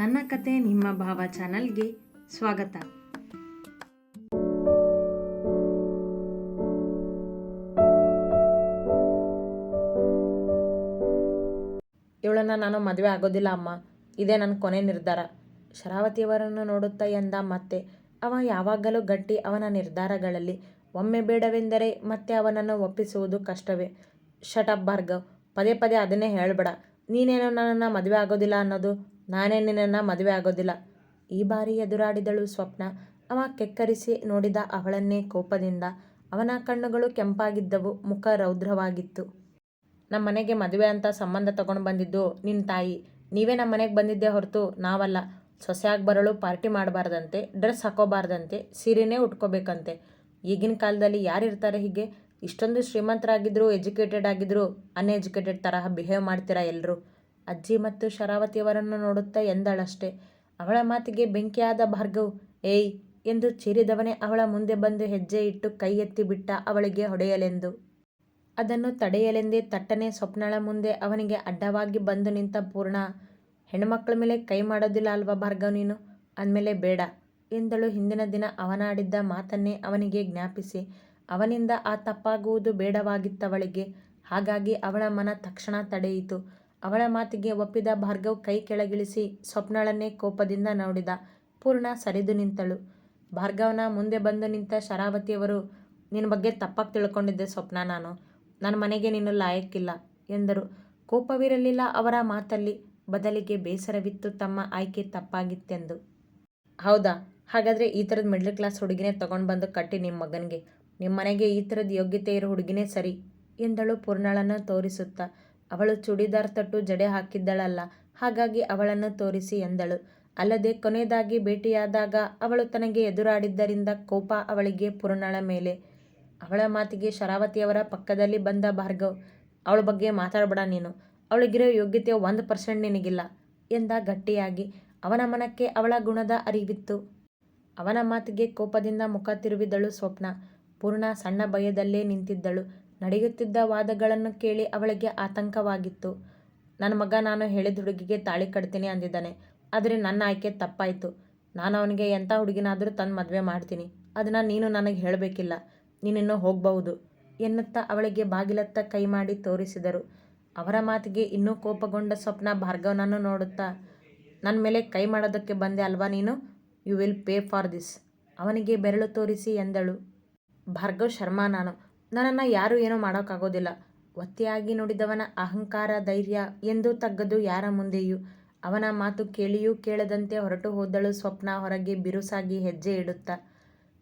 ನನ್ನ ಕತೆ ನಿಮ್ಮ ಭಾವ ಚಾನಲ್ಗೆ ಸ್ವಾಗತ. ಇವಳನ್ನ ನಾನು ಮದುವೆ ಆಗೋದಿಲ್ಲ ಅಮ್ಮ. ಇದೇ ನನ್ನ ಕೊನೆ ನಿರ್ಧಾರ. ಶರಾವತಿಯವರನ್ನು ನೋಡುತ್ತಾ ಎಂದ ಮತ್ತೆ, ಅವ ಯಾವಾಗಲೂ ಗಟ್ಟಿ ಅವನ ನಿರ್ಧಾರಗಳಲ್ಲಿ. ಒಮ್ಮೆ ಬೇಡವೆಂದರೆ ಮತ್ತೆ ಅವನನ್ನು ಒಪ್ಪಿಸುವುದು ಕಷ್ಟವೇ. ಶಟಪ್ ಭಾರ್ಗವ್, ಪದೇ ಪದೇ ಅದನ್ನೇ ಹೇಳಬೇಡ. ನೀನೇನೋ ನನ್ನನ್ನು ಮದುವೆ ಆಗೋದಿಲ್ಲ ಅನ್ನೋದು ನಾನೇ ನಿನ್ನನ್ನು ಮದುವೆ ಆಗೋದಿಲ್ಲ. ಈ ಬಾರಿ ಎದುರಾಡಿದಳು ಸ್ವಪ್ನ. ಅವ ಕೆಕ್ಕರಿಸಿ ನೋಡಿದ ಅವಳನ್ನೇ ಕೋಪದಿಂದ. ಅವನ ಕಣ್ಣುಗಳು ಕೆಂಪಾಗಿದ್ದವು. ಮುಖ ರೌದ್ರವಾಗಿತ್ತು. ನಮ್ಮ ಮನೆಗೆ ಮದುವೆ ಅಂತ ಸಂಬಂಧ ತಗೊಂಡು ಬಂದಿದ್ದು ನಿನ್ನ ತಾಯಿ. ನೀವೇ ನಮ್ಮ ಮನೆಗೆ ಬಂದಿದ್ದೆ ಹೊರತು ನಾವಲ್ಲ. ಸೊಸೆಯಾಗಿ ಬರಲು ಪಾರ್ಟಿ ಮಾಡಬಾರ್ದಂತೆ, ಡ್ರೆಸ್ ಹಾಕೋಬಾರ್ದಂತೆ, ಸೀರೆನೇ ಉಟ್ಕೋಬೇಕಂತೆ. ಈಗಿನ ಕಾಲದಲ್ಲಿ ಯಾರಿರ್ತಾರೆ ಹೀಗೆ? ಇಷ್ಟೊಂದು ಶ್ರೀಮಂತರಾಗಿದ್ದರು ಎಜುಕೇಟೆಡ್ ಆಗಿದ್ದರು ಅನ್ಎಜುಕೇಟೆಡ್ ತರಹ ಬಿಹೇವ್ ಮಾಡ್ತೀರಾ ಎಲ್ಲರೂ ಅಜ್ಜಿ ಮತ್ತು ಶರಾವತಿಯವರನ್ನು ನೋಡುತ್ತಾ ಎಂದಳಷ್ಟೇ. ಅವಳ ಮಾತಿಗೆ ಬೆಂಕಿಯಾದ ಭಾರ್ಗವ್, ಏಯ್, ಎಂದು ಚೀರಿದವನೇ ಅವಳ ಮುಂದೆ ಬಂದು ಹೆಜ್ಜೆ ಇಟ್ಟು ಕೈ ಎತ್ತಿ ಬಿಟ್ಟ ಅವಳಿಗೆ ಹೊಡೆಯಲೆಂದು. ಅದನ್ನು ತಡೆಯಲೆಂದೇ ತಟ್ಟನೆ ಸ್ವಪ್ನಳ ಮುಂದೆ ಅವನಿಗೆ ಅಡ್ಡವಾಗಿ ಬಂದು ನಿಂತ ಪೂರ್ಣ, ಹೆಣ್ಮಕ್ಳ ಮೇಲೆ ಕೈ ಮಾಡೋದಿಲ್ಲ ಅಲ್ವಾ ಭಾರ್ಗವ್ ನೀನು? ಅಂದಮೇಲೆ ಬೇಡ, ಎಂದಳು. ಹಿಂದಿನ ದಿನ ಅವನಾಡಿದ್ದ ಮಾತನ್ನೇ ಅವನಿಗೆ ಜ್ಞಾಪಿಸಿ, ಅವನಿಂದ ಆ ತಪ್ಪಾಗುವುದು ಬೇಡವಾಗಿತ್ತವಳಿಗೆ. ಹಾಗಾಗಿ ಅವಳ ಮನ ತಕ್ಷಣ ತಡೆಯಿತು. ಅವಳ ಮಾತಿಗೆ ಒಪ್ಪಿದ ಭಾರ್ಗವ್ ಕೈ ಕೆಳಗಿಳಿಸಿ ಸ್ವಪ್ನಳನ್ನೇ ಕೋಪದಿಂದ ನೋಡಿದ. ಪೂರ್ಣ ಸರಿದು ನಿಂತಳು. ಭಾರ್ಗವನ ಮುಂದೆ ಬಂದು ನಿಂತ ಶರಾವತಿಯವರು ನಿನ್ನ ಬಗ್ಗೆ ತಪ್ಪಾಗಿ ತಿಳ್ಕೊಂಡಿದ್ದೆ ಸ್ವಪ್ನ ನಾನು. ನನ್ನ ಮನೆಗೆ ನೀನು ಲಾಯಕ್ಕಿಲ್ಲ ಎಂದರು. ಕೋಪವಿರಲಿಲ್ಲ ಅವರ ಮಾತಲ್ಲಿ. ಬದಲಿಗೆ ಬೇಸರವಿತ್ತು ತಮ್ಮ ಆಯ್ಕೆ ತಪ್ಪಾಗಿತ್ತೆಂದು. ಹೌದಾ? ಹಾಗಾದರೆ ಈ ಥರದ ಮಿಡ್ಲ್ ಕ್ಲಾಸ್ ಹುಡುಗಿನೇ ತಗೊಂಡು ಬಂದು ಕಟ್ಟಿ ನಿಮ್ಮ ಮಗನಿಗೆ. ನಿಮ್ಮ ಮನೆಗೆ ಈ ಥರದ ಯೋಗ್ಯತೆ ಇರೋ ಹುಡುಗಿನೇ ಸರಿ ಎಂದಳು ಪೂರ್ಣಳನ್ನು ತೋರಿಸುತ್ತಾ. ಅವಳು ಚೂಡಿದಾರ್ ತಟ್ಟು ಜಡೆ ಹಾಕಿದ್ದಳಲ್ಲ, ಹಾಗಾಗಿ ಅವಳನ್ನು ತೋರಿಸಿ ಎಂದಳು. ಅಲ್ಲದೆ ಕೊನೆಯದಾಗಿ ಭೇಟಿಯಾದಾಗ ಅವಳು ತನಗೆ ಎದುರಾಡಿದ್ದರಿಂದ ಕೋಪ ಅವಳಿಗೆ ಪೂರ್ಣಳ ಮೇಲೆ. ಅವಳ ಮಾತಿಗೆ ಶರಾವತಿಯವರ ಪಕ್ಕದಲ್ಲಿ ಬಂದ ಭಾರ್ಗವ್, ಅವಳ ಬಗ್ಗೆ ಮಾತಾಡಬೇಡ ನೀನು. ಅವಳಿಗಿರೋ ಯೋಗ್ಯತೆ ಒಂದು ಪರ್ಸೆಂಟ್ ನಿನಗಿಲ್ಲ ಎಂದ ಗಟ್ಟಿಯಾಗಿ. ಅವನ ಮನಕ್ಕೆ ಅವಳ ಗುಣದ ಅರಿವಿತ್ತು. ಅವನ ಮಾತಿಗೆ ಕೋಪದಿಂದ ಮುಖ ತಿರುವಿದಳು ಸ್ವಪ್ನ. ಪೂರ್ಣ ಸಣ್ಣ ಭಯದಲ್ಲೇ ನಿಂತಿದ್ದಳು. ನಡೆಯುತ್ತಿದ್ದ ವಾದಗಳನ್ನು ಕೇಳಿ ಅವಳಿಗೆ ಆತಂಕವಾಗಿತ್ತು. ನನ್ನ ಮಗ ನಾನು ಹೇಳಿದ ಹುಡುಗಿಗೆ ತಾಳಿ ಕಟ್ತೀನಿ ಅಂದಿದ್ದಾನೆ. ಆದರೆ ನನ್ನ ಆಯ್ಕೆ ತಪ್ಪಾಯಿತು. ನಾನು ಅವನಿಗೆ ಎಂಥ ಹುಡುಗಿನಾದರೂ ತಂದು ಮದುವೆ ಮಾಡ್ತೀನಿ. ಅದನ್ನು ನೀನು ನನಗೆ ಹೇಳಬೇಕಿಲ್ಲ. ನೀನಿನ್ನು ಹೋಗಬಹುದು ಎನ್ನುತ್ತಾ ಅವಳಿಗೆ ಬಾಗಿಲತ್ತ ಕೈ ಮಾಡಿ ತೋರಿಸಿದರು. ಅವರ ಮಾತಿಗೆ ಇನ್ನೂ ಕೋಪಗೊಂಡ ಸ್ವಪ್ನ ಭಾರ್ಗವನನ್ನು ನೋಡುತ್ತಾ, ನನ್ನ ಮೇಲೆ ಕೈ ಮಾಡೋದಕ್ಕೆ ಬಂದೆ ಅಲ್ವಾ ನೀನು? You will pay for this ಅವನಿಗೆ ಬೆರಳು ತೋರಿಸಿ ಎಂದಳು. ಭಾರ್ಗವ್ ಶರ್ಮಾ ನಾನು. ನನ್ನನ್ನು ಯಾರೂ ಏನೂ ಮಾಡೋಕ್ಕಾಗೋದಿಲ್ಲ. ಒತ್ತೆಯಾಗಿ ನುಡಿದವನ ಅಹಂಕಾರ, ಧೈರ್ಯ ಎಂದು ತಗ್ಗದು ಯಾರ ಮುಂದೆಯೂ. ಅವನ ಮಾತು ಕೇಳಿಯೂ ಕೇಳದಂತೆ ಹೊರಟು ಹೋದಳು ಸ್ವಪ್ನ ಹೊರಗೆ ಬಿರುಸಾಗಿ ಹೆಜ್ಜೆ ಇಡುತ್ತಾ.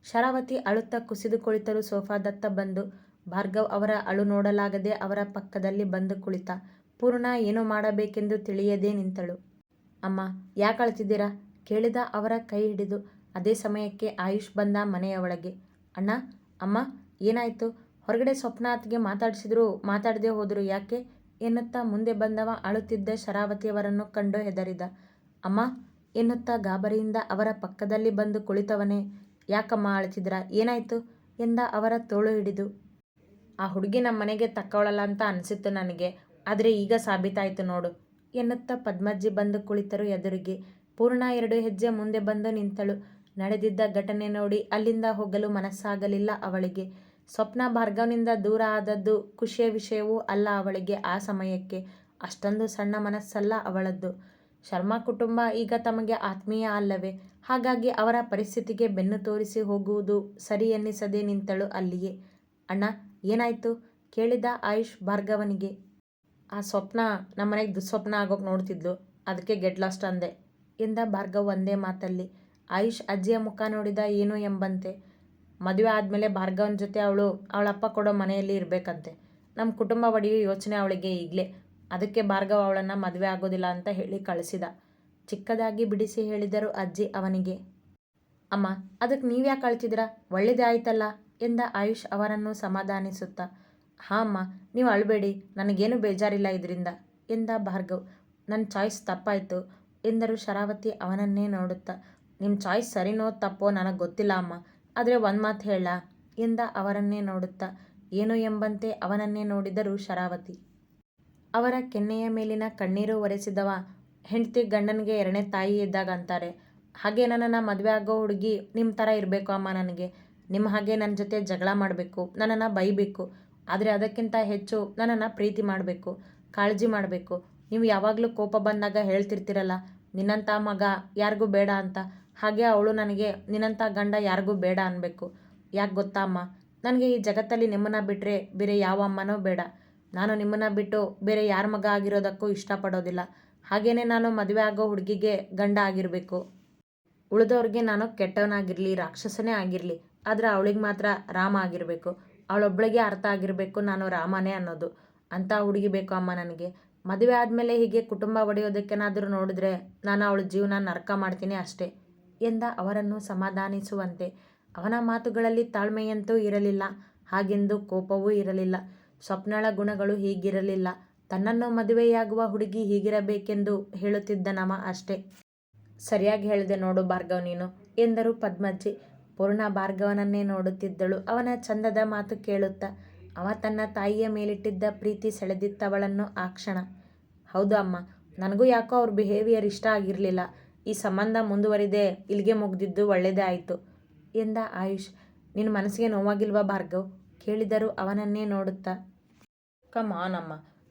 ಶರಾವತಿ ಅಳುತ್ತ ಕುಸಿದು ಕುಳಿತರು ಸೋಫಾದತ್ತ ಬಂದು. ಭಾರ್ಗವ್ ಅವರ ಅಳು ನೋಡಲಾಗದೆ ಅವರ ಪಕ್ಕದಲ್ಲಿ ಬಂದು ಕುಳಿತ. ಪೂರ್ಣ ಏನು ಮಾಡಬೇಕೆಂದು ತಿಳಿಯದೇ ನಿಂತಳು. ಅಮ್ಮ, ಯಾಕೆ ಅಳ್ತಿದ್ದೀರಾ? ಕೇಳಿದ ಅವರ ಕೈ ಹಿಡಿದು. ಅದೇ ಸಮಯಕ್ಕೆ ಆಯುಷ್ ಬಂದ ಮನೆಯ ಒಳಗೆ ಅಣ್ಣ, ಅಮ್ಮ, ಏನಾಯಿತು? ಹೊರಗಡೆ ಸ್ವಪ್ನಾಥ್ಗೆ ಮಾತಾಡಿಸಿದ್ರು, ಮಾತಾಡದೆ ಹೋದರು ಯಾಕೆ? ಎನ್ನುತ್ತಾ ಮುಂದೆ ಬಂದವ ಅಳುತ್ತಿದ್ದ ಶರಾವತಿಯವರನ್ನು ಕಂಡು ಹೆದರಿದ. ಅಮ್ಮ, ಎನ್ನುತ್ತಾ ಗಾಬರಿಯಿಂದ ಅವರ ಪಕ್ಕದಲ್ಲಿ ಬಂದು ಕುಳಿತವನೇ. ಯಾಕಮ್ಮ ಅಳ್ತಿದ್ರ ಏನಾಯಿತು? ಎಂದ ಅವರ ತೋಳು ಹಿಡಿದು. ಆ ಹುಡುಗಿ ನಮ್ಮ ಮನೆಗೆ ತಕ್ಕವಳಲ್ಲ ಅಂತ ಅನಿಸಿತ್ತು ನನಗೆ. ಆದರೆ ಈಗ ಸಾಬೀತಾಯಿತು ನೋಡು. ಎನ್ನುತ್ತಾ ಪದ್ಮಜ್ಜಿ ಬಂದು ಕುಳಿತರು ಎದುರಿಗೆ. ಪೂರ್ಣ ಎರಡು ಹೆಜ್ಜೆ ಮುಂದೆ ಬಂದು ನಿಂತಳು. ನಡೆದಿದ್ದ ಘಟನೆ ನೋಡಿ ಅಲ್ಲಿಂದ ಹೋಗಲು ಮನಸ್ಸಾಗಲಿಲ್ಲ ಅವಳಿಗೆ. ಸ್ವಪ್ನ ಭಾರ್ಗವನಿಂದ ದೂರ ಆದದ್ದು ಖುಷಿಯ ವಿಷಯವೂ ಅಲ್ಲ ಅವಳಿಗೆ ಆ ಸಮಯಕ್ಕೆ. ಅಷ್ಟೊಂದು ಸಣ್ಣ ಮನಸ್ಸಲ್ಲ ಅವಳದ್ದು. ಶರ್ಮಾ ಕುಟುಂಬ ಈಗ ತಮಗೆ ಆತ್ಮೀಯ ಅಲ್ಲವೇ? ಹಾಗಾಗಿ ಅವರ ಪರಿಸ್ಥಿತಿಗೆ ಬೆನ್ನು ತೋರಿಸಿ ಹೋಗುವುದು ಸರಿ ಎನ್ನಿಸದೆ ನಿಂತಳು ಅಲ್ಲಿಯೇ. ಅಣ್ಣ, ಏನಾಯ್ತು? ಕೇಳಿದ ಆಯುಷ್ ಭಾರ್ಗವನಿಗೆ. ಆ ಸ್ವಪ್ನ ನಮ್ಮನೆಗೆ ದುಸ್ವಪ್ನ ಆಗೋಕೆ ನೋಡ್ತಿದ್ಲು. ಅದಕ್ಕೆ ಗೆಟ್ ಲಾಸ್ಟ್ ಅಂದೆ. ಎಂದ ಭಾರ್ಗವ್ ಒಂದೇ ಮಾತಲ್ಲಿ. ಆಯುಷ್ ಅಜ್ಜಿಯ ಮುಖ ನೋಡಿದ ಏನು ಎಂಬಂತೆ? ಮದುವೆ ಆದಮೇಲೆ ಭಾರ್ಗವನ ಜೊತೆ ಅವಳು ಅವಳಪ್ಪ ಕೊಡೋ ಮನೆಯಲ್ಲಿ ಇರಬೇಕಂತೆ. ನಮ್ಮ ಕುಟುಂಬ ಒಡೆಯೋ ಯೋಚನೆ ಅವಳಿಗೆ ಈಗಲೇ. ಅದಕ್ಕೆ ಭಾರ್ಗವ ಅವಳನ್ನು ಮದುವೆ ಆಗೋದಿಲ್ಲ ಅಂತ ಹೇಳಿ ಕಳಿಸಿದ. ಚಿಕ್ಕದಾಗಿ ಬಿಡಿಸಿ ಹೇಳಿದರು ಅಜ್ಜಿ ಅವನಿಗೆ. ಅಮ್ಮ ಅದಕ್ಕೆ ನೀವು ಕಳಿಸಿದ್ರ ಒಳ್ಳೇದೇ ಆಯ್ತಲ್ಲ? ಎಂದ ಆಯುಷ್ ಅವರನ್ನು ಸಮಾಧಾನಿಸುತ್ತಾ. ಹಾಂ ಅಮ್ಮ, ನೀವು ಅಳಬೇಡಿ, ನನಗೇನು ಬೇಜಾರಿಲ್ಲ ಇದರಿಂದ, ಎಂದ ಭಾರ್ಗವ್. ನನ್ನ ಚಾಯ್ಸ್ ತಪ್ಪಾಯಿತು, ಎಂದರು ಶರಾವತಿ ಅವನನ್ನೇ ನೋಡುತ್ತಾ. ನಿಮ್ಮ ಚಾಯ್ಸ್ ಸರಿನೋ ತಪ್ಪೋ ನನಗೆ ಗೊತ್ತಿಲ್ಲ ಅಮ್ಮ. ಆದರೆ ಒಂದು ಮಾತು ಹೇಳ ಎಂದ ಅವರನ್ನೇ ನೋಡುತ್ತಾ. ಏನು ಎಂಬಂತೆ ಅವನನ್ನೇ ನೋಡಿದರು ಶರಾವತಿ. ಅವರ ಕೆನ್ನೆಯ ಮೇಲಿನ ಕಣ್ಣೀರು ಒರೆಸಿದವ ಹೆಂಡತಿ ಗಂಡನಿಗೆ ಎರಡನೇ ತಾಯಿ ಇದ್ದಾಗ ಅಂತಾರೆ, ಹಾಗೆ ನನ್ನನ್ನು ಮದುವೆ ಆಗೋ ಹುಡುಗಿ ನಿಮ್ಮ ಥರ ಇರಬೇಕು ಅಮ್ಮ ನನಗೆ. ನಿಮ್ಮ ಹಾಗೆ ನನ್ನ ಜೊತೆ ಜಗಳ ಮಾಡಬೇಕು, ನನ್ನನ್ನು ಬೈಬೇಕು. ಆದರೆ ಅದಕ್ಕಿಂತ ಹೆಚ್ಚು ನನ್ನನ್ನು ಪ್ರೀತಿ ಮಾಡಬೇಕು, ಕಾಳಜಿ ಮಾಡಬೇಕು. ನೀವು ಯಾವಾಗಲೂ ಕೋಪ ಬಂದಾಗ ಹೇಳ್ತಿರ್ತೀರಲ್ಲ ನಿನ್ನಂಥ ಮಗ ಯಾರಿಗೂ ಬೇಡ ಅಂತ. ಹಾಗೆ ಅವಳು ನನಗೆ, ನಿನ್ನಂಥ ಗಂಡ ಯಾರಿಗೂ ಬೇಡ ಅನ್ನಬೇಕು ಯಾಕೆ ಗೊತ್ತಾ ಅಮ್ಮ? ನನಗೆ ಈ ಜಗತ್ತಲ್ಲಿ ನಿಮ್ಮನ್ನು ಬಿಟ್ಟರೆ ಬೇರೆ ಯಾವ ಅಮ್ಮನೂ ಬೇಡ. ನಾನು ನಿಮ್ಮನ್ನು ಬಿಟ್ಟು ಬೇರೆ ಯಾರ ಮಗ ಆಗಿರೋದಕ್ಕೂ ಇಷ್ಟಪಡೋದಿಲ್ಲ. ಹಾಗೆಯೇ ನಾನು ಮದುವೆ ಆಗೋ ಹುಡುಗಿಗೆ ಗಂಡ ಆಗಿರಬೇಕು. ಉಳಿದವ್ರಿಗೆ ನಾನು ಕೆಟ್ಟವನಾಗಿರಲಿ, ರಾಕ್ಷಸನೇ ಆಗಿರಲಿ, ಆದರೆ ಅವಳಿಗೆ ಮಾತ್ರ ರಾಮ ಆಗಿರಬೇಕು. ಅವಳೊಬ್ಬಳಿಗೆ ಅರ್ಥ ಆಗಿರಬೇಕು ನಾನು ರಾಮನೇ ಅನ್ನೋದು. ಅಂಥ ಹುಡುಗಿ ಬೇಕು ಅಮ್ಮ ನನಗೆ. ಮದುವೆ ಆದಮೇಲೆ ಹೀಗೆ ಕುಟುಂಬ ಒಡೆಯೋದಕ್ಕೇನಾದರೂ ನೋಡಿದ್ರೆ ನಾನು ಅವಳ ಜೀವನ ನರಕ ಮಾಡ್ತೀನಿ ಅಷ್ಟೇ. ಎಂದ ಅವರನ್ನು ಸಮಾಧಾನಿಸುವಂತೆ. ಅವನ ಮಾತುಗಳಲ್ಲಿ ತಾಳ್ಮೆಯಂತೂ ಇರಲಿಲ್ಲ, ಹಾಗೆಂದು ಕೋಪವೂ ಇರಲಿಲ್ಲ. ಸ್ವಪ್ನಳ ಗುಣಗಳು ಹೀಗಿರಲಿಲ್ಲ. ತನ್ನನ್ನು ಮದುವೆಯಾಗುವ ಹುಡುಗಿ ಹೀಗಿರಬೇಕೆಂದು ಹೇಳುತ್ತಿದ್ದನವ ಅಷ್ಟೇ. ಸರಿಯಾಗಿ ಹೇಳಿದೆ ನೋಡು ಭಾರ್ಗವ್ ನೀನು, ಎಂದರು ಪದ್ಮಜ್ಜಿ. ಪೂರ್ಣ ಭಾರ್ಗವನನ್ನೇ ನೋಡುತ್ತಿದ್ದಳು. ಅವನ ಚಂದದ ಮಾತು ಕೇಳುತ್ತಾ, ಅವ ತನ್ನ ತಾಯಿಯ ಮೇಲಿಟ್ಟಿದ್ದ ಪ್ರೀತಿ ಸೆಳೆದಿತ್ತವಳನ್ನು ಆ ಕ್ಷಣ. ಹೌದು ಅಮ್ಮ, ನನಗೂ ಯಾಕೋ ಅವ್ರ ಬಿಹೇವಿಯರ್ ಇಷ್ಟ ಆಗಿರಲಿಲ್ಲ. ಈ ಸಂಬಂಧ ಮುಂದುವರಿದೆ, ಇಲ್ಲಿಗೆ ಮುಗ್ದಿದ್ದು ಒಳ್ಳೆಯದೇ ಆಯಿತು ಎಂದ ಆಯುಷ್. ನಿನ್ನ ಮನಸ್ಸಿಗೆ ನೋವಾಗಿಲ್ವಾ ಭಾರ್ಗವ್? ಕೇಳಿದರು ಅವನನ್ನೇ ನೋಡುತ್ತಾ. ಕಮ್ ಆನ್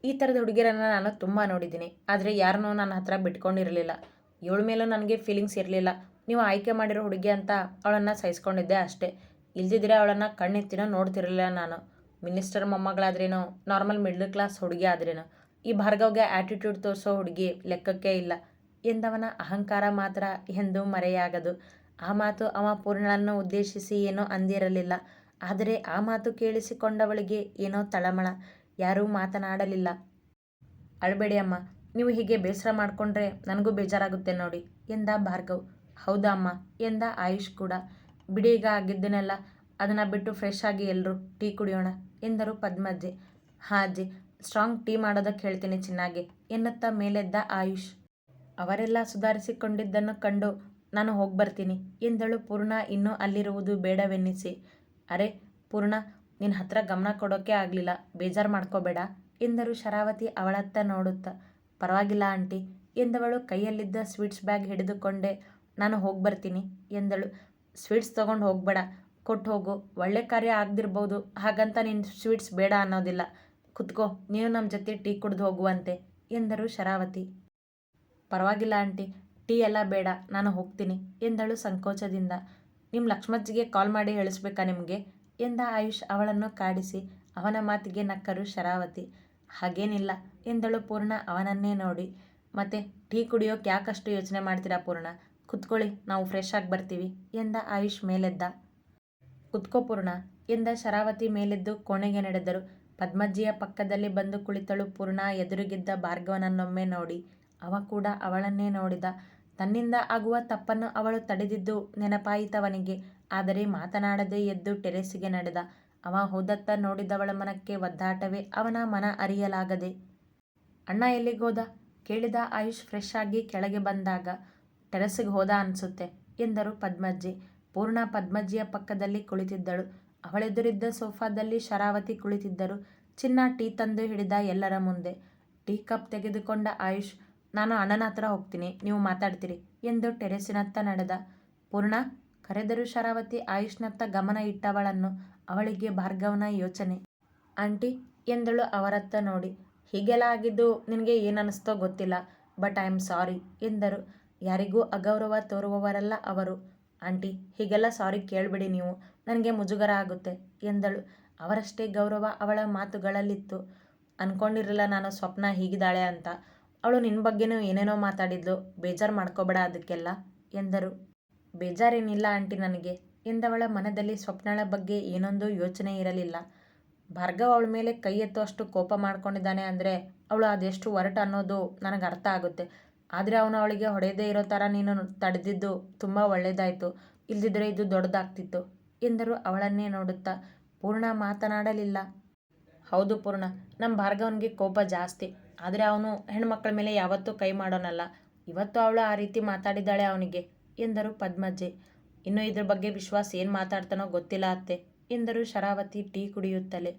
ಈ ಥರದ ಹುಡುಗಿರನ್ನ ನಾನು ತುಂಬ ನೋಡಿದ್ದೀನಿ, ಆದರೆ ಯಾರನ್ನೂ ನನ್ನ ಹತ್ರ ಬಿಟ್ಕೊಂಡಿರಲಿಲ್ಲ. ಇವಳ ಮೇಲೂ ನನಗೆ ಫೀಲಿಂಗ್ಸ್ ಇರಲಿಲ್ಲ. ನೀವು ಆಯ್ಕೆ ಮಾಡಿರೋ ಹುಡುಗಿ ಅಂತ ಅವಳನ್ನು ಸಹಿಸ್ಕೊಂಡಿದ್ದೆ ಅಷ್ಟೇ. ಇಲ್ದಿದ್ರೆ ಅವಳನ್ನು ಕಣ್ಣೆತ್ತಿನೋ ನೋಡ್ತಿರಲಿಲ್ಲ ನಾನು. ಮಿನಿಸ್ಟರ್ ಮೊಮ್ಮಗಳಾದ್ರೇನೋ ನಾರ್ಮಲ್ ಮಿಡ್ಲ್ ಕ್ಲಾಸ್ ಹುಡುಗಿ ಆದ್ರೇನೋ. ಈ ಭಾರ್ಗವ್ಗೆ ಆ್ಯಟಿಟ್ಯೂಡ್ ತೋರಿಸೋ ಹುಡುಗಿ ಲೆಕ್ಕಕ್ಕೆ ಇಲ್ಲ. ಎಂದವನ ಅಹಂಕಾರ ಮಾತ್ರ ಎಂದು ಮರೆಯಾಗದು. ಆ ಮಾತು ಅವ ಪೂರ್ಣಳನ್ನು ಉದ್ದೇಶಿಸಿ ಏನೋ ಅಂದಿರಲಿಲ್ಲ. ಆದರೆ ಆ ಮಾತು ಕೇಳಿಸಿಕೊಂಡವಳಿಗೆ ಏನೋ ತಳಮಳ. ಯಾರೂ ಮಾತನಾಡಲಿಲ್ಲ. ಅಳಬೇಡಿ ಅಮ್ಮ, ನೀವು ಹೀಗೆ ಬೇಸರ ಮಾಡಿಕೊಂಡ್ರೆ ನನಗೂ ಬೇಜಾರಾಗುತ್ತೆ ನೋಡಿ ಎಂದ ಭಾರ್ಗವ್. ಹೌದಾ ಅಮ್ಮ ಎಂದ ಆಯುಷ್ ಕೂಡ. ಬಿಡಿ ಈಗ ಆಗಿದ್ದನ್ನೆಲ್ಲ ಅದನ್ನು ಬಿಟ್ಟು ಫ್ರೆಶ್ ಆಗಿ ಎಲ್ಲರೂ ಟೀ ಕುಡಿಯೋಣ ಎಂದರು ಪದ್ಮಜ್ಜಿ. ಹಾ ಅಜ್ಜಿ ಸ್ಟ್ರಾಂಗ್ ಟೀ ಮಾಡೋದಕ್ಕೆ ಹೇಳ್ತೀನಿ ಚೆನ್ನಾಗಿ ಎನ್ನುತ್ತಾ ಮೇಲೆದ್ದ ಆಯುಷ್. ಅವರೆಲ್ಲ ಸುಧಾರಿಸಿಕೊಂಡಿದ್ದನ್ನು ಕಂಡು ನಾನು ಹೋಗಿ ಬರ್ತೀನಿ ಎಂದಳು ಪೂರ್ಣ. ಇನ್ನೂ ಅಲ್ಲಿರುವುದು ಬೇಡವೆನ್ನಿಸಿ. ಅರೆ ಪೂರ್ಣ ನಿನ್ನ ಹತ್ರ ಗಮನ ಕೊಡೋಕೆ ಆಗಲಿಲ್ಲ. ಬೇಜಾರು ಮಾಡ್ಕೋಬೇಡ ಎಂದರು ಶರಾವತಿ ಅವಳತ್ತ ನೋಡುತ್ತಾ. ಪರವಾಗಿಲ್ಲ ಆಂಟಿ ಎಂದವಳು ಕೈಯಲ್ಲಿದ್ದ ಸ್ವೀಟ್ಸ್ ಬ್ಯಾಗ್ ಹಿಡಿದುಕೊಂಡೆ, ನಾನು ಹೋಗಿ ಬರ್ತೀನಿ ಎಂದಳು. ಸ್ವೀಟ್ಸ್ ತೊಗೊಂಡು ಹೋಗಬೇಡ. ಕೊಟ್ಟು ಹೋಗು. ಒಳ್ಳೆ ಕಾರ್ಯ ಆಗದಿರ್ಬೋದು. ಹಾಗಂತ ನಿನ್ನ ಸ್ವೀಟ್ಸ್ ಬೇಡ ಅನ್ನೋದಿಲ್ಲ. ಕುತ್ಕೋ. ನೀವು ನಮ್ಮ ಜೊತೆ ಟೀ ಕುಡಿದು ಹೋಗುವಂತೆ ಎಂದರು ಶರಾವತಿ. ಪರವಾಗಿಲ್ಲ ಆಂಟಿ, ಟೀ ಎಲ್ಲ ಬೇಡ, ನಾನು ಹೋಗ್ತೀನಿ, ಎಂದಳು ಸಂಕೋಚದಿಂದ. ನಿಮ್ಮ ಲಕ್ಷ್ಮಜ್ಜಿಗೆ ಕಾಲ್ ಮಾಡಿ ಹೇಳಿಸ್ಬೇಕಾ ನಿಮಗೆ? ಎಂದ ಆಯುಷ್ ಅವಳನ್ನು ಕಾಡಿಸಿ, ಅವನ ಮಾತಿಗೆ ನಕ್ಕರು ಶರಾವತಿ. ಹಾಗೇನಿಲ್ಲ, ಎಂದಳು ಪೂರ್ಣ ಅವನನ್ನೇ ನೋಡಿ. ಮತ್ತೆ, ಟೀ ಕುಡಿಯೋಕೆ ಯಾಕಷ್ಟು ಯೋಚನೆ ಮಾಡ್ತೀರಾ ಪೂರ್ಣ? ಕುತ್ಕೊಳ್ಳಿ, ನಾವು ಫ್ರೆಶ್ ಆಗಿ ಬರ್ತೀವಿ, ಎಂದ ಆಯುಷ್ ಮೇಲೆದ್ದ. ಕುತ್ಕೋ ಪೂರ್ಣ, ಎಂದ ಶರಾವತಿ ಮೇಲೆದ್ದು ಕೋಣೆಗೆ ನಡೆದರು. ಪದ್ಮಜ್ಜಿಯ ಪಕ್ಕದಲ್ಲಿ ಬಂದು ಕುಳಿತಳು ಪೂರ್ಣ ಎದುರಿಗಿದ್ದ ಭಾರ್ಗವನನ್ನೊಮ್ಮೆ ನೋಡಿ. ಅವ ಕೂಡ ಅವಳನ್ನೇ ನೋಡಿದ. ತನ್ನಿಂದ ಆಗುವ ತಪ್ಪನ್ನು ಅವಳು ತಡೆದಿದ್ದು ನೆನಪಾಯಿತವನಿಗೆ. ಆದರೆ ಮಾತನಾಡದೆ ಎದ್ದು ಟೆರೆಸಿಗೆ ನಡೆದ. ಅವ ಹೋದತ್ತ ನೋಡಿದವಳ ಮನಕ್ಕೆ ಒದ್ದಾಟವೇ ಅವನ ಮನ ಅರಿಯಲಾಗದೆ. ಅಣ್ಣ ಎಲ್ಲಿಗೋದ ಕೇಳಿದ ಆಯುಷ್ ಫ್ರೆಶ್ ಆಗಿ ಕೆಳಗೆ ಬಂದಾಗ. ಟೆರೆಸ್ಸಿಗೆ ಹೋದ ಅನ್ಸುತ್ತೆ, ಎಂದರು ಪದ್ಮಜ್ಜಿ. ಪೂರ್ಣ ಪದ್ಮಜ್ಜಿಯ ಪಕ್ಕದಲ್ಲಿ ಕುಳಿತಿದ್ದಳು. ಅವಳೆದುರಿದ್ದ ಸೋಫಾದಲ್ಲಿ ಶರಾವತಿ ಕುಳಿತಿದ್ದರು. ಚಿನ್ನ ಟೀ ತಂದು ಹಿಡಿದ ಎಲ್ಲರ ಮುಂದೆ. ಟೀ ಕಪ್ ತೆಗೆದುಕೊಂಡ ಆಯುಷ್ ನಾನು ಅಣ್ಣನ ಹತ್ರ ಹೋಗ್ತೀನಿ, ನೀವು ಮಾತಾಡ್ತೀರಿ ಎಂದು ಟೆರೆಸಿನತ್ತ ನಡೆದ. ಪೂರ್ಣ, ಕರೆದರು ಶರಾವತಿ ಆಯುಷ್ನತ್ತ ಗಮನ ಇಟ್ಟವಳನ್ನು ಅವಳಿಗೆ ಭಾರ್ಗವನ ಯೋಚನೆ. ಆಂಟಿ ಎಂದಳು ಅವರತ್ತ ನೋಡಿ. ಹೀಗೆಲ್ಲ ಆಗಿದ್ದು ನಿನಗೆ ಏನನ್ನಿಸ್ತೋ ಗೊತ್ತಿಲ್ಲ, ಬಟ್ ಐ ಆಮ್ ಸಾರಿ ಎಂದರು. ಯಾರಿಗೂ ಅಗೌರವ ತೋರುವವರಲ್ಲ ಅವರು. ಆಂಟಿ, ಹೀಗೆಲ್ಲ ಸಾರಿ ಕೇಳಬೇಡಿ ನೀವು, ನನಗೆ ಮುಜುಗರ ಆಗುತ್ತೆ ಎಂದಳು. ಅವರಷ್ಟೇ ಗೌರವ ಅವಳ ಮಾತುಗಳಲ್ಲಿತ್ತು. ಅಂದ್ಕೊಂಡಿರಲಿಲ್ಲ ನಾನು ಸ್ವಪ್ನ ಹೀಗಿದ್ದಾಳೆ ಅಂತ. ಅವಳು ನಿನ್ನ ಬಗ್ಗೆನೂ ಏನೇನೋ ಮಾತಾಡಿದ್ಲು. ಬೇಜಾರು ಮಾಡ್ಕೋಬೇಡ ಅದಕ್ಕೆಲ್ಲ, ಎಂದರು. ಬೇಜಾರೇನಿಲ್ಲ ಆಂಟಿ ನನಗೆ, ಎಂದವಳ ಮನದಲ್ಲಿ ಸ್ವಪ್ನಳ ಬಗ್ಗೆ ಏನೊಂದು ಯೋಚನೆ ಇರಲಿಲ್ಲ. ಭಾರ್ಗವ್ ಅವಳ ಮೇಲೆ ಕೈ ಎತ್ತುವಷ್ಟು ಕೋಪ ಮಾಡ್ಕೊಂಡಿದ್ದಾನೆ ಅಂದರೆ ಅವಳು ಅದೆಷ್ಟು ಒರಟು ಅನ್ನೋದು ನನಗೆ ಅರ್ಥ ಆಗುತ್ತೆ. ಆದರೆ ಅವನು ಅವಳಿಗೆ ಹೊಡೆಯದೇ ಇರೋ ಥರ ನೀನು ತಡೆದಿದ್ದು ತುಂಬ ಒಳ್ಳೆಯದಾಯಿತು ಇಲ್ದಿದ್ರೆ ಇದು ದೊಡ್ಡದಾಗ್ತಿತ್ತು, ಎಂದರು ಅವಳನ್ನೇ ನೋಡುತ್ತಾ. ಪೂರ್ಣ ಮಾತನಾಡಲಿಲ್ಲ. ಹೌದು ಪೂರ್ಣ ನಮ್ಮ ಭಾರ್ಗವನಿಗೆ ಕೋಪ ಜಾಸ್ತಿ. ಆದರೆ ಅವನು ಹೆಣ್ಮಕ್ಳ ಮೇಲೆ ಯಾವತ್ತೂ ಕೈ ಮಾಡೋನಲ್ಲ. ಇವತ್ತು ಅವಳು ಆ ರೀತಿ ಮಾತಾಡಿದ್ದಾಳೆ ಅವನಿಗೆ ಎಂದರು ಪದ್ಮಜ್ಜಿ. ಇನ್ನು ಇದ್ರ ಬಗ್ಗೆ ವಿಶ್ವಾಸ್ ಏನು ಮಾತಾಡ್ತಾನೋ ಗೊತ್ತಿಲ್ಲ ಅತ್ತೆ, ಎಂದರು ಶರಾವತಿ ಟೀ ಕುಡಿಯುತ್ತಲೇ.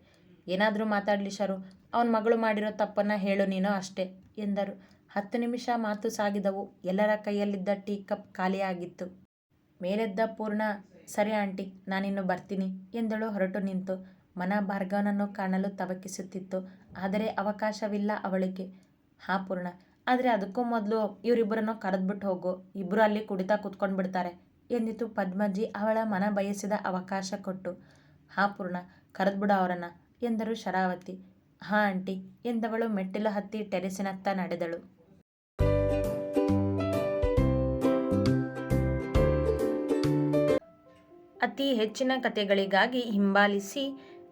ಏನಾದರೂ ಮಾತಾಡಲಿ ಶರು, ಅವನ ಮಗಳು ಮಾಡಿರೋ ತಪ್ಪನ್ನು ಹೇಳು ನೀನು ಅಷ್ಟೇ ಎಂದರು. ಹತ್ತು ನಿಮಿಷ ಮಾತು ಸಾಗಿದವು. ಎಲ್ಲರ ಕೈಯಲ್ಲಿದ್ದ ಟೀ ಕಪ್ ಖಾಲಿಯಾಗಿತ್ತು. ಮೇಲೆದ್ದ ಪೂರ್ಣ, ಸರಿ ಆಂಟಿ, ನಾನಿನ್ನು ಬರ್ತೀನಿ ಎಂದಳು ಹೊರಟು ನಿಂತು. ಮನ ಭಾರ್ಗವನನ್ನು ಕಾಣಲು ತವಕಿಸುತ್ತಿತ್ತು. ಆದರೆ ಅವಕಾಶವಿಲ್ಲ ಅವಳಿಗೆ. ಹಾ, ಪೂರ್ಣ. ಆದರೆ ಅದಕ್ಕೂ ಮೊದಲು ಇವರಿಬ್ಬರನ್ನು ಕರೆದ್ಬಿಟ್ಟು ಹೋಗು. ಇಬ್ಬರು ಅಲ್ಲಿ ಕುಡಿತಾ ಕೂತ್ಕೊಂಡ್ಬಿಡ್ತಾರೆ ಎಂದಿತು ಪದ್ಮಜಿ ಅವಳ ಮನ ಬಯಸಿದ ಅವಕಾಶ ಕೊಟ್ಟು. ಹಾ, ಪೂರ್ಣ. ಕರೆದ್ಬಿಡು ಅವರನ್ನ ಎಂದರು ಶರಾವತಿ. ಹಾ, ಆಂಟಿ ಎಂದವಳು ಮೆಟ್ಟಿಲು ಹತ್ತಿ ಟೆರೆಸಿನತ್ತ ನಡೆದಳು. ಅತಿ ಹೆಚ್ಚಿನ ಕಥೆಗಳಿಗಾಗಿ ಹಿಂಬಾಲಿಸಿ